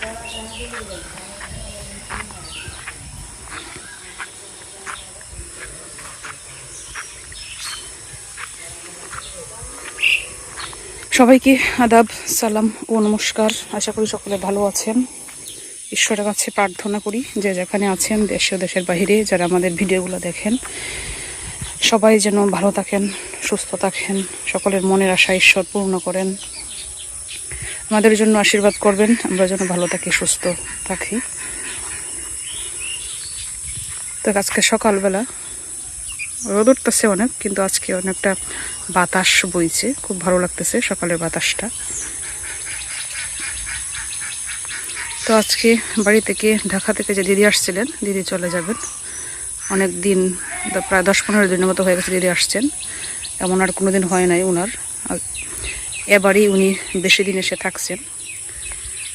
সবাইকে আদাব, সালাম ও নমস্কার। আশা করি সকলে ভালো আছেন। ঈশ্বরের কাছে প্রার্থনা করি, যে যেখানে আছেন, দেশে দেশের বাইরে, যারা আমাদের ভিডিওগুলো দেখেন, সবাই যেন ভালো থাকেন, সুস্থ থাকেন, সকলের মনের আশা ঈশ্বর পূর্ণ করেন। আমাদের জন্য আশীর্বাদ করবেন। আমরা যেন ভালো থাকি, সুস্থ থাকি। তো আজকে সকালবেলা রোদ উঠতেছে অনেক, কিন্তু আজকে অনেকটা বাতাস বইছে। খুব ভালো লাগতেছে সকালের বাতাসটা। তো আজকে বাড়ি থেকে ঢাকা থেকে যে দিদি আসছিলেন, দিদি চলে যাবেন। অনেক দিন, প্রায় দশ পনেরো দিনের মতো হয়ে গেছে দিদি আসছেন। এমন আর কোনো দিন হয় নাই ওনার এবারই উনি বেশি দিন এসে থাকছেন।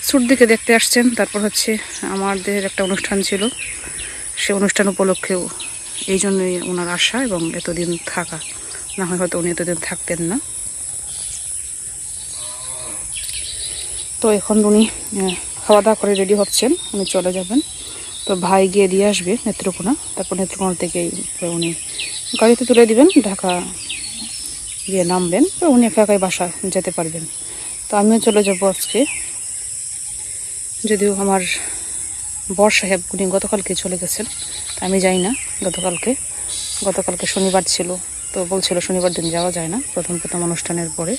সুর দিকে দেখতে আসছেন, তারপর হচ্ছে আমাদের একটা অনুষ্ঠান ছিল। সে অনুষ্ঠান উপলক্ষেও এই জন্যই ওনার আসা এবং এতদিন থাকা। না হয় হয়তো উনি এতদিন থাকতেন না। তো এখন উনি খাওয়া দাওয়া করে রেডি হচ্ছেন, উনি চলে যাবেন। তো ভাই গিয়ে দিয়ে আসবে নেত্রকোনা। তারপর নেত্রকোনা থেকে উনি গাড়িতে তুলে দিবেন, ঢাকা গিয়ে নামবেন, তো উনি একা একাই বাসা যেতে পারবেন। তো আমিও চলে যাব আজকে। যদিও আমার বর সাহেব উনি গতকালকে চলে গেছেন আমি যাই না গতকালকে। গতকালকে শনিবার ছিল, তো বলছিল শনিবার দিন যাওয়া যায় না, প্রথম প্রথম অনুষ্ঠানের পরে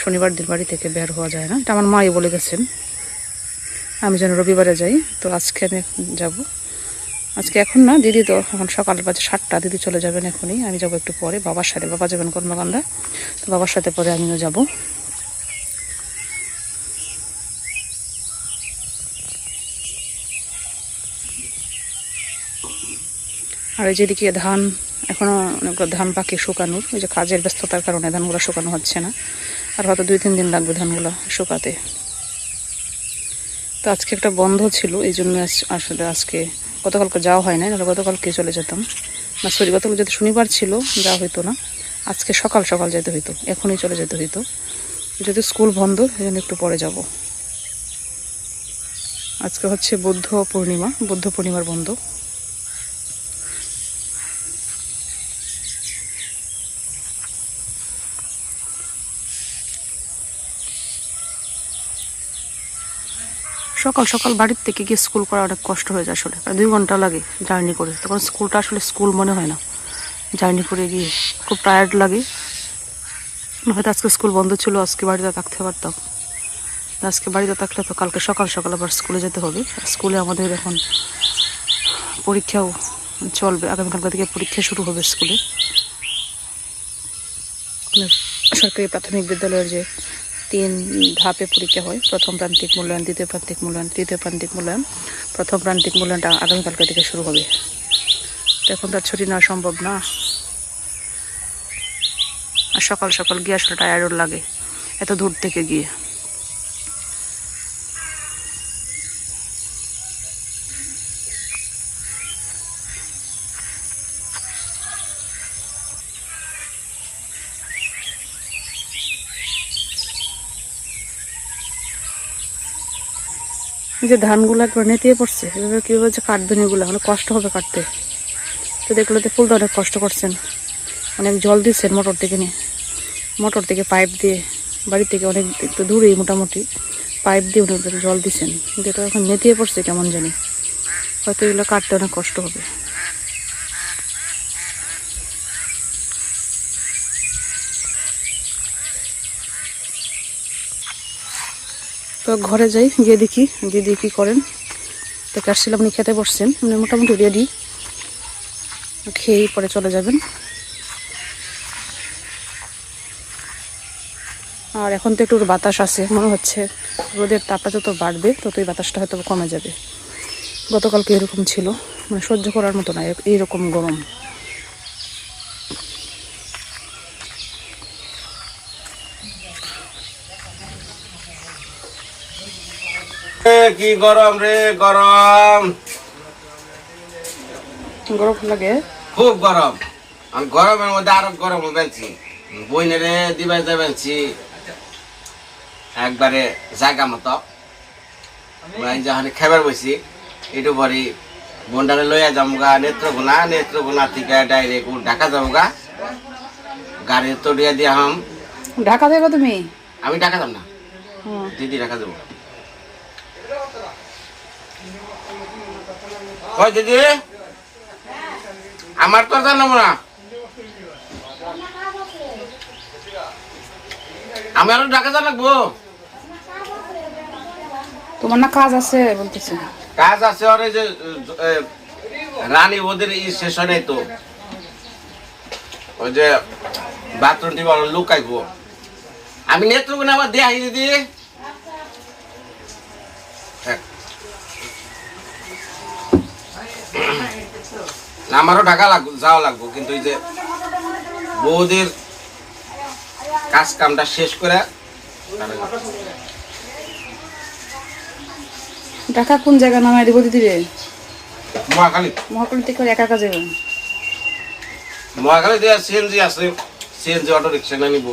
শনিবার দিন বাড়ি থেকে বের হওয়া যায় না। এটা আমার মাই বলে গেছেন, আমি যেন রবিবারে যাই, তো আজকে আমি যাব। আজকে এখন না, দিদি তো এখন সকাল বাজে সাতটা, দিদি চলে যাবেন এখনই। আমি যাব একটু পরে বাবার সাথে, বাবা যাবেন কর্মকান্দা তো বাবার সাথে পরে আমিও যাব। আর যেদিকে ধান, এখনও অনেকগুলো ধান পাখি শুকানোর, ওই যে কাজের ব্যস্ততার কারণে ধানগুলো শুকানো হচ্ছে না। আর হয়তো দুই তিন দিন লাগবে ধানগুলো শুকাতে। তো আজকে একটা বন্ধ ছিল, এই জন্য আসলে আজকে গতকালকে যাওয়া হয় না নাহলে গতকালকে চলে যেতাম। না সরি গতকাল যদি শনিবার ছিল যাওয়া হইতো না। আজকে সকাল সকাল যেতে হইতো, এখনই চলে যেতে হইতো। যদি স্কুল বন্ধ এই জন্য একটু পরে যাব। আজকে হচ্ছে বুদ্ধ পূর্ণিমা, বুদ্ধ পূর্ণিমার বন্ধ। সকাল সকাল বাড়ির থেকে গিয়ে স্কুল করা অনেক কষ্ট হয়ে যায় আসলে। দুই ঘণ্টা লাগে জার্নি করে। তখন স্কুলটা আসলে স্কুল মনে হয় না। জার্নি করে গিয়ে খুব টায়ার্ড লাগে। হয়তো আজকে স্কুল বন্ধ ছিল, আজকে বাড়িতে থাকতে পারতাম। আজকে বাড়িতে থাকলে তো কালকে সকাল সকাল আবার স্কুলে যেতে হবে। স্কুলে আমাদের এখন পরীক্ষাও চলবে। আগামীকালকে থেকে পরীক্ষা শুরু হবে স্কুলে মানে সরকারি প্রাথমিক বিদ্যালয়ের যে তিন ধাপে পরীক্ষা হয়। প্রথম প্রান্তিক মূল্যায়ন, দ্বিতীয় প্রান্তিক মূল্যায়ন, তৃতীয় প্রান্তিক মূল্যায়ন। প্রথম প্রান্তিক মূল্যায়নটা আগামীকালকে থেকে শুরু হবে। এখন তার ছুটি নেওয়া সম্ভব না। আর সকাল সকাল গিয়ে আসলে টায়ার্ড লাগে। এত দূর থেকে গিয়ে। যে ধানগুলো একবার নেতিয়ে পড়ছে, এভাবে কীভাবে যে কাটবেন এগুলো? অনেক কষ্ট হবে কাটতে। তো দেখল তো ফুলতে অনেক কষ্ট করছেন। অনেক জল দিচ্ছেন মোটর থেকে নিয়ে। মোটর থেকে পাইপ দিয়ে, বাড়ি থেকে অনেক একটু দূরেই মোটামুটি পাইপ দিয়ে উনি জল দিচ্ছেন। কিন্তু এটা এখন নেতিয়ে পড়ছে কেমন জানি। হয়তো এগুলো কাটতে অনেক কষ্ট হবে। তো ঘরে যাই, গিয়ে দেখি দিদি কী করেন। তো কাটছিলাম উনি খেতে বসছেন উনি মোটামুটি রেডি খেয়েই পরে চলে যাবেন। আর এখন তো একটু বাতাস আছে, মনে হচ্ছে রোদের তাপটা যত বাড়বে, ততই বাতাসটা হয়তো কমে যাবে। গতকালকে এরকম ছিল মানে সহ্য করার মতো না এইরকম গরম। কি গরম রে গরম? গরম লাগে? খুব গরম। আমি গরমের মধ্যে আরও গরম বেলছি বইনেরে দিবাই যাবেনছি একবারে জায়গা মতো। ভাই যখন খাবার বসি একটু পরে বন্ডারে লইয়া যামগা নেত্রকোনা নেত্রকোনা থেকে ডাইরেক্ট ঢাকা যাবগা গাড়ি তো দিয়া দিয়া হাম। ঢাকা যাবে তুমি? আমি ঢাকা যাব না। দিদি ঢাকা যাব। ওই দিদি? আমার তো জানাব না। আমি আরও ঢাকা যা লাগবো তোমার না কাজ আছে বলতেছে। কাজ আছে এই যে রানী ওদের স্টেশনে তো। ওই যে বাথরুমটি বড় লুকাইবো। আমি নেত্রকোনা আবার দিয়ে দিদি। থাক। আমারও ঢাকা লাগবো যাওয়া লাগবো কিন্তু এই যে বৌদের কাজ কামটা শেষ করে ঢাকা কোন জায়গা নামাই দিব দিদি রে? মহাখালী। মহাকালী থেকে একা একা যাবে? মহাখালী দিয়ে সিএনজি আছে সিএনজি অটো রিক্সা না নিব।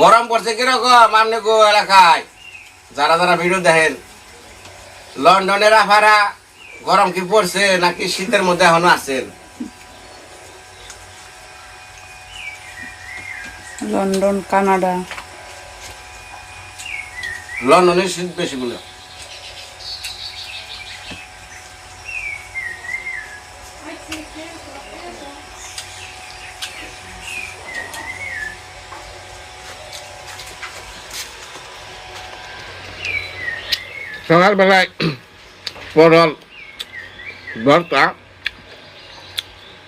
গরম পড়ছে কীরকম? আপনি গো এলাকায়। যারা যারা ভিডিও দেখেন লন্ডনের আফারা গরম কি পড়ছে নাকি শীতের মধ্যে এখনও আছেন? London Canada. লন্ডনের শীত বেশি বলে। সকালবেলায় পটল ভর্তা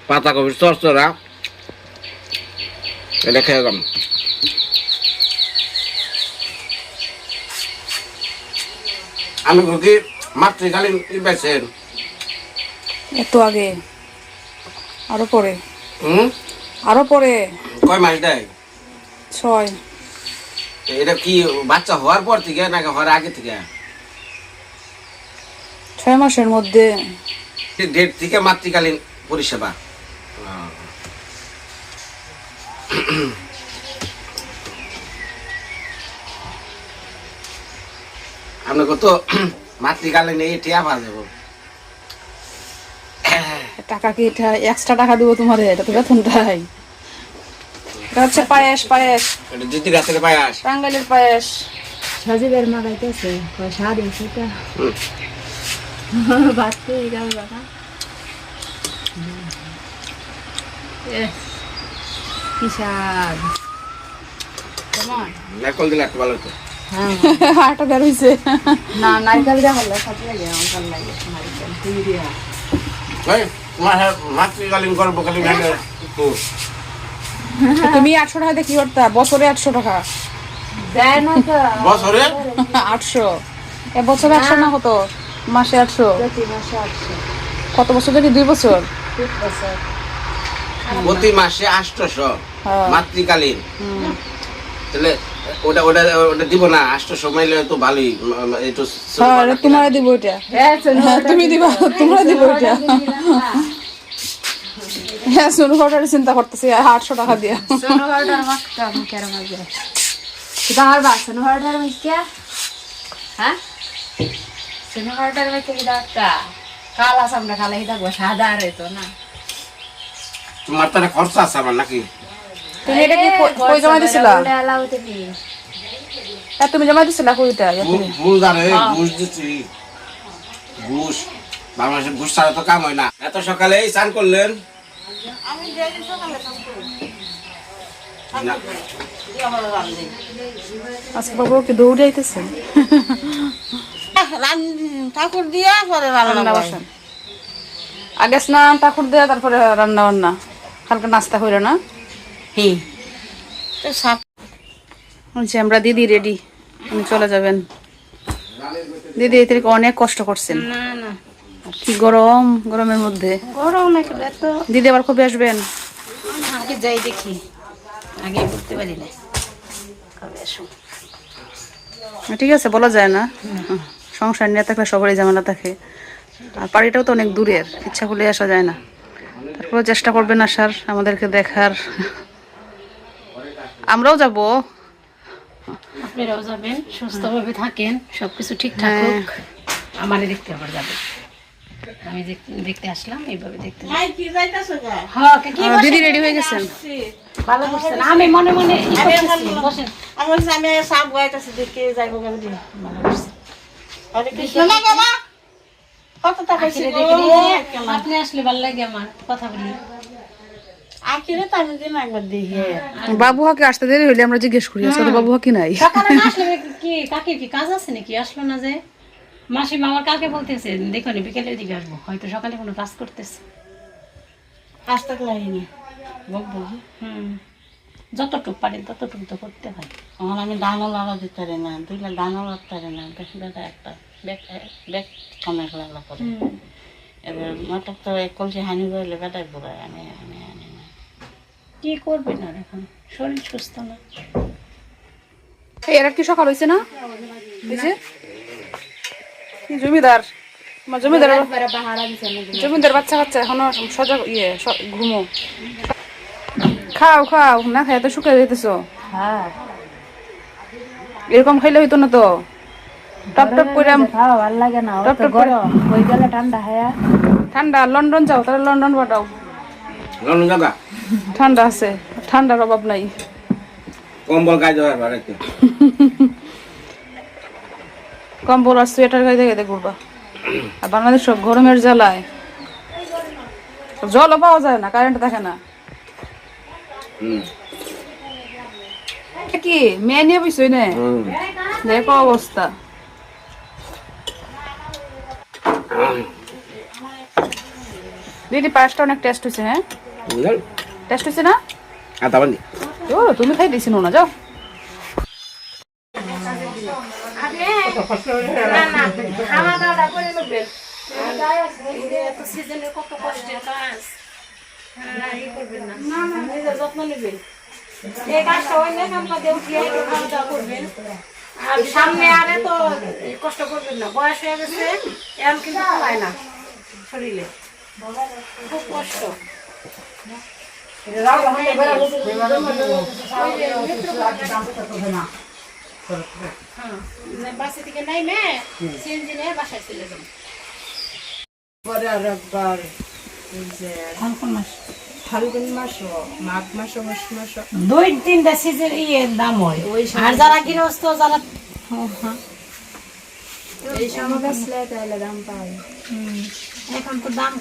পাতাকপির চরচরা এটা খেয়ে গেলাম আমি কি মাতৃকালীন ই পাইছেন? এত আগে। আরও পরে। হুম? আরও পরে। কয় মাস দেয়? ছয়। এটা কি বাচ্চা হওয়ার পর থেকে নাকি হওয়ার আগে থেকে? ছয় মাসের মধ্যে। ডেট থেকে মাতৃকালীন পরিষেবা। আপনাকে তো মাতৃকালীন এই টিয়া পাওয়া যাব। টাকা কি এটা এক্সট্রা টাকা দিব তোমার? এটা তো বেতনটাই। এটা হচ্ছে পায়েস পায়েস। এটা দিদি রাতের পায়াস। টাঙ্গাইলের পায়েস। সজীবের মাগাইতেছে সারাদিন সেটা হুম। বাড়তে যাবে বাবা কি কেমন নারকল দিলে একটু ভালো হতো আটা বের হয়েছে না নারকেল দেওয়া হলে সব লাগে আমার লাগে নারকেল তুই দিয়া ওই, তোমার মাতৃকালীন গর্ভকালীন ভেঙে তো তুমি আটশো টাকা দিয়ে কি করতা বছরে আটশো টাকা। দেয় না বছরে? আটশো এ বছরে আটশো না কত মাসে আটশো? প্রতি মাসে আটশো। কত বছর ধরে? দুই বছর? প্রতি মাসে আষ্টশো হ্যাঁ। মাতৃকালীন। তাহলে ওটা ওটা ওটা দিব না আষ্টশো মাইলে তো ভালোই একটু হ্যাঁ দিব এটা। হ্যাঁ তুমি দিবা তোমরা দিব এটা। হ্যাঁ শুরু করার চিন্তা করতেছি আটশো টাকা দিয়া। শোনো হরডার মাখকে হ্যাঁ? কিতা একটা? কালা সামনে কালা হিদা গো সাদা আর তো না। তোমার তাহলে খরচা আছে আমার নাকি? তুমি এটা কি কই- জমা দিছিলা? এলাও তুমি। হ্যাঁ জমা দিছিলা কইটা? ঘুষ জানে ঘুষ দিচ্ছি ঘুষ বাংলাদেশে ঘুষ ছাড়া তো কাম হয় না। এত সকালে স্নান করলেন? না, আজকে বাবু কি দৌড়ে আইতেছে? ঠাকুর দিয়া পরে রান্না বসান। আগে স্নান ঠাকুর দেয়া তারপরে রান্না বান্না। হালকা নাস্তা হইল না? হি। বলছি আমরা দিদি রেডি উনি চলে যাবেন। দিদি এই থেকে অনেক কষ্ট করছেন। কি গরম গরমের মধ্যে। গরম দিদি আবার কবে আসবেন? যাই দেখি। আগে বুঝতে পারি না কবে আসুন ঠিক আছে বলা যায় না। সংসার নিয়ে থাকলে সবারই ঝামেলা থাকে। আর বাড়িটাও তো অনেক দূরের ইচ্ছা করলে আসা যায় না। তারপরেও চেষ্টা করবেন আসার আমাদেরকে দেখার। আমরাও যাব। আপনারাও যাবেন সুস্থভাবে থাকেন সবকিছু ঠিকঠাক হ্যাঁ। হোক আমারই দেখতে আবার যাবে আমি দেখতে আসলাম এইভাবে দেখতে। হ্যাঁ? দিদি রেডি হয়ে গেছেন ভালো করছেন আমি মনে মনে বসেন। আমি বলছি আমি সাপ গাইতেছি দেখে যাইব ভালো করছেন হরে কৃষ্ণ না বাবা কত টাকা আপনি আসলে ভালো লাগে আমার কথা বলি। বাবু হাকে আসতে দেরি হইলে আমরা জিজ্ঞেস করি বাবু হাকি নাই। সকালে না কি কাকে কি কাজ আছে নাকি? আসলো না যে? মাসি মামার কাকে বলতেছে? দেখো নি বিকেলের দিকে আসব। হয়তো সকালে কোনো কাজ করতেছে। কাজ তো লাগিনি বকবো হুম। যতটুক পারেন ততটুক তো করতে হয়। আমার আমি ডানো লাগা দিতে পারি না দুইটা ডানো লাগতে পারি না বেশ বেটা একটা বেগ বেগ কমে লাগলা করে এবার নাটক তো এক কলসি হানি করলে বেটাই বুড়ায় আমি আমি আনি না। কি করবেন আর এখন? শরীর সুস্থ না। এরা কি সকাল হয়েছে না? কি জমিদার। আমার জমিদার জমিদার বাচ্চা কাচ্চা এখনও সজাগ ইয়ে ঘুমো। খাও খাও না খাই তো শুকিয়ে যেতেছো হ্যাঁ। এরকম খাইলে হইতো না তো। টপ টপ করে খাওয়া ভালো লাগে না টপ টপ করে ওই গেলে ঠান্ডা হ্যাঁ ঠান্ডা লন্ডন যাও তাহলে লন্ডন পাঠাও। লন্ডন ঠান্ডা আছে ঠান্ডার অভাব নাই। কম্বল গায়ে একটু। কম্বল আর সোয়েটার গাইতে গাইতে ঘুরবা আর বাংলাদেশ সব গরমের জ্বালায়। জলও পাওয়া যায় না কারেন্ট থাকে না। কি মেয়ে নিয়ে বসই নে দেখো অবস্থা। দিদি পায়েসটা অনেক টেস্ট হয়েছে হ্যাঁ? টেস্ট হয়েছে না? আর তারপর নি না যাও সিজনের কত কষ্টের কাজ হ্যাঁ, ই করবেন না। নিজের যত্ন নেবেন। এই কাজটা অন্য কামটা দিয়ে উঠিয়ে খাওয়া দাওয়া করবেন। আর সামনে আরে তো কষ্ট করবেন না বয়স হয়ে গেছে এখন কিন্তু না শরীরে খুব কষ্ট দুই ইয়ে দাম হয় আর যারা গৃহস্থ যারা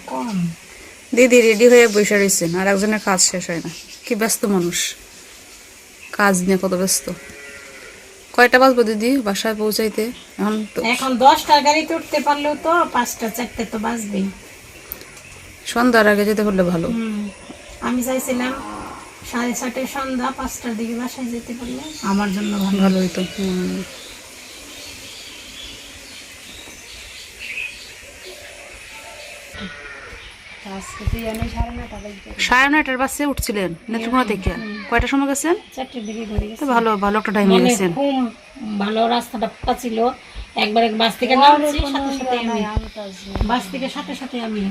কম দিদি রেডি হয়ে বসে রয়েছেন আর একজনের কাজ শেষ হয় না। কি ব্যস্ত মানুষ। কাজ নিয়ে কত ব্যস্ত। কয়টা বাজবো দিদি বাসায় পৌঁছাইতে? এখন তো এখন দশটার গাড়িতে উঠতে পারলেও তো পাঁচটা চারটে তো বাজবে সন্ধ্যার আগে যেতে পারলে ভালো। আমি চাইছিলাম সাড়ে ছটায় সন্ধ্যা পাঁচটার দিকে বাসায় যেতে পারলে। আমার জন্য ভালো। ভালো হইতো। সাড়ে নয়টার বাসে উঠছিলেন নেত্রকোনা থেকে। কয়টার সময় গেছেন? ভালো ভালো একটা টাইমে গেছেন। ভালো রাস্তাটা একবার বাস থেকে নামছি সাথে সাথে আমি। বাস থেকে সাথে সাথে আমি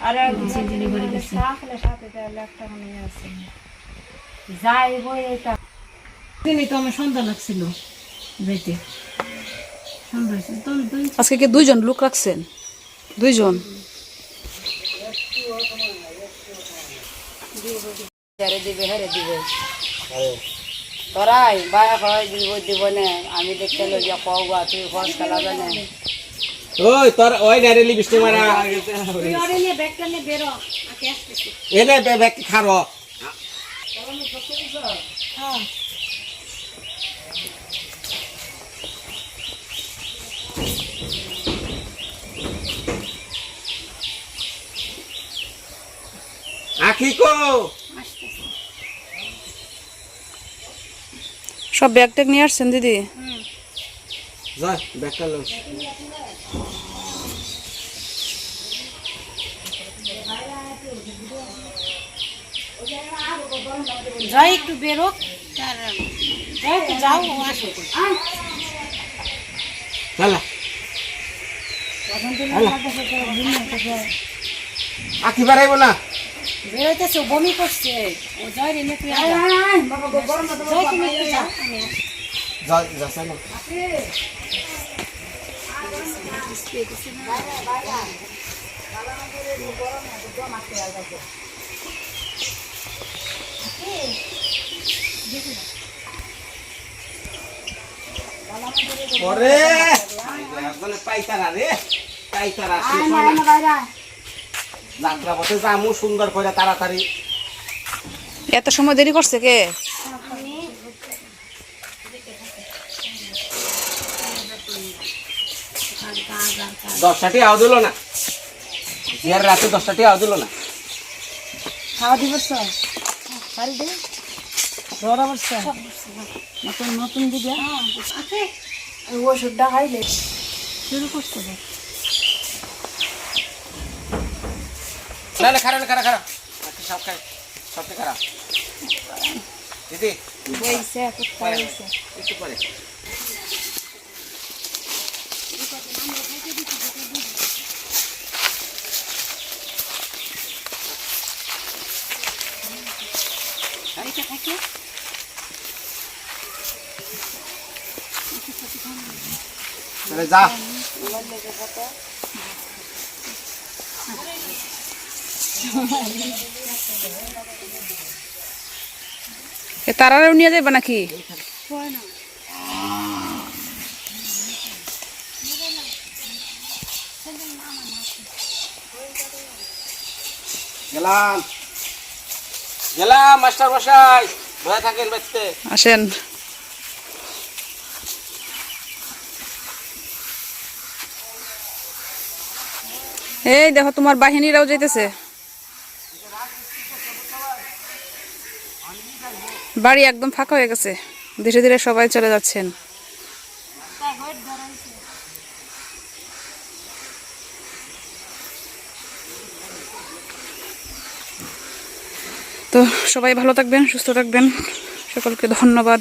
আর সিএনজি গেছি। সাথে সাথে একটা মনে আছে। এটা। দিনই তো আমার সন্ধ্যা লাগছিল যেতে আজকে কি দুইজন লোক রাখছেন? দুইজন? হেরে দিবে হেরে দিবে তোরাই বায়া হয় দিব দিব না আমি দেখতে লো যে কওয়া তুই খোঁজ খেলাবে নে ওই তোর ওই ডাইরেলি বৃষ্টি মারা তুই আরে নিয়ে ব্যাগটা নে বেরো আকে আসতেছি এনে ব্যাগ খারো আখি সব ব্যাগ ট্যাগ নিয়ে আসছেন দিদি? যা ব্যাগটা লো যাই একটু বেরো আর যাও তো যাও আসো চালা আখি বাড়াইব না? বেরোতেছে ও বমি করছে ও জয় রে তুই আয়। জয় তুমি পাইতারা রে পাইতারা হয়। যাত্রা পথে যামু সুন্দর করে তাড়াতাড়ি। এত সময় দেরি করছে কে? দশটাটি আও দিল না। বিয়ার রাতে দশটাটি আও দিল না। খাওয়া দিবস পারি দে ধরা বসছ নতুন নতুন দিবে ওষুধটা খাইলে। শুরু করছে? না না খারাপ খারাপ খারাপ সব খাই সবটি খারাপ দিদি একটু পরে। যা। তারারেও নিয়ে যাবে নাকি? গেলাম। গেলাম মাস্টার মশাই। ভয় থাকেন বাচ্চতে আসেন। এই দেখো তোমার বাহিনীরাও যেতেছে বাড়ি একদম ফাঁকা হয়ে গেছে। ধীরে ধীরে সবাই চলে যাচ্ছেন। তো সবাই ভালো থাকবেন, সুস্থ থাকবেন। সকলকে ধন্যবাদ।